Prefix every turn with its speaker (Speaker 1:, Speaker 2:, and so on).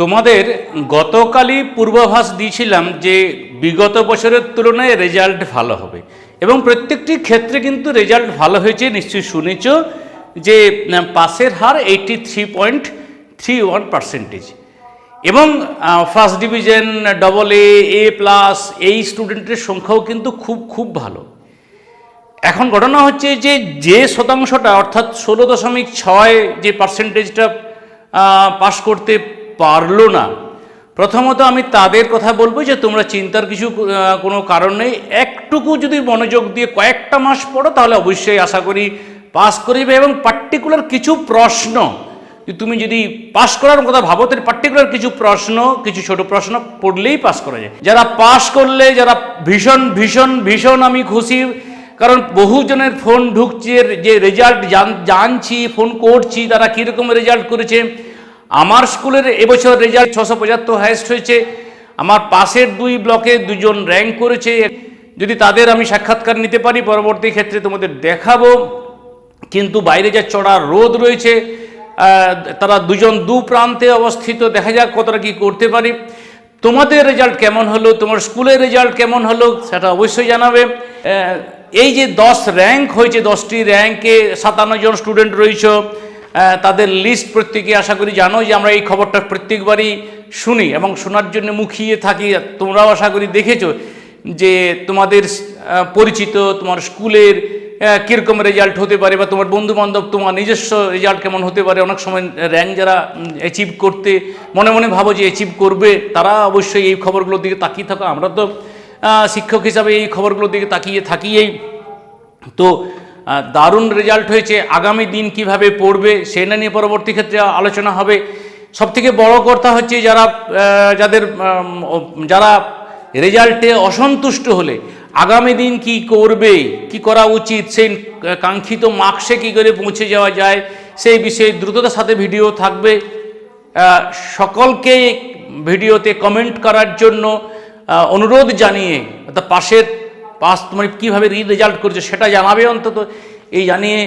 Speaker 1: তোমাদের গতকালই পূর্বাভাস দিয়েছিলাম যে বিগত বছরের তুলনায় রেজাল্ট ভালো হবে। এবং প্রত্যেকটি ক্ষেত্রে কিন্তু রেজাল্ট ভালো হয়েছে, নিশ্চয়ই শুনেছ যে পাসের হার eighty three point three one percentage এবং first division double A A plus এই স্টুডেন্টের সংখ্যাও কিন্তু খুব খুব ভালো। এখন ঘটনা হচ্ছে যে যে শতাংশটা, অর্থাৎ ষোলো দশমিক ছয় যে পার্সেন্টেজটা পাশ করতে পারল না। প্রথমত আমি তাদের কথা বলব যে, তোমরা চিন্তার কিছু কোনো কারণ নেই। একটুকু যদি মনোযোগ দিয়ে কয়েকটা মাস পড়ো, তাহলে অবশ্যই আশা করি পাস করিবে। এবং পার্টিকুলার কিছু প্রশ্ন তুমি যদি পাস করার কথা ভাবো, তাহলে পার্টিকুলার কিছু প্রশ্ন, কিছু ছোট প্রশ্ন পড়লেই পাস করা যায়। যারা পাস করলে, যারা ভীষণ ভীষণ ভীষণ আমি খুশি, কারণ বহুজনের ফোন ঢুকছে, যে রেজাল্ট জানছি, ফোন করছি, তারা কীরকম রেজাল্ট করেছে। আমার স্কুলের এবছর রেজাল্ট ছশো পঁচাত্তর হাইস্ট হয়েছে। আমার পাশের দুই ব্লকে দুজন র্যাঙ্ক করেছে। যদি তাদের আমি সাক্ষাৎকার নিতে পারি, পরবর্তী ক্ষেত্রে তোমাদের দেখাবো। কিন্তু বাইরে যা চড়া রোদ রয়েছে তারা দুজন দু প্রান্তে অবস্থিত। দেখা যাক কতটা কি করতে পারি। তোমাদের রেজাল্ট কেমন হলো? তোমার স্কুলের রেজাল্ট কেমন হলো? সেটা অবশ্যই জানাবে। এই যে দশ র্যাঙ্ক হয়েছে, দশটি র্যাঙ্কে সাতান্ন জন স্টুডেন্ট রয়েছে। তাদের লিস্ট প্রত্যেকে আশা করি জানো যে আমরা এই খবরটা প্রত্যেকবারই শুনি এবং শোনার জন্য মুখিয়ে থাকি। তোমরাও আশা করি দেখেছ যে তোমাদের পরিচিত তোমার স্কুলের কীরকম রেজাল্ট হতে পারে বা তোমার বন্ধু বান্ধব তোমার নিজস্ব রেজাল্ট কেমন হতে পারে। অনেক সময় র্যাঙ্ক যারা অ্যাচিভ করতে মনে মনে ভাবো যে অ্যাচিভ করবে তারা অবশ্যই এই খবরগুলোর দিকে তাকিয়ে থাকো। আমরা তো শিক্ষক হিসাবে এই খবরগুলোর দিকে তাকিয়ে থাকিয়েই তো আহ, দারুণ রেজাল্ট হয়েছে। আগামী দিন কীভাবে পড়বে সেটা নিয়ে পরবর্তী ক্ষেত্রে আলোচনা হবে। সবথেকে বড় কথা হচ্ছে যারা যাদের যারা রেজাল্টে অসন্তুষ্ট হলে আগামী দিন কি করবে, কি করা উচিত, সেই কাঙ্ক্ষিত মার্কসে কি করে পৌঁছে যাওয়া যায়, সেই বিষয়ে দ্রুততার সাথে ভিডিও থাকবে। সকলকে ভিডিওতে কমেন্ট করার জন্য অনুরোধ জানিয়ে, অর্থাৎ পাশের পাস তোমার কীভাবে রি রেজাল্ট করছে সেটা জানাবে অন্তত। এই জানিয়ে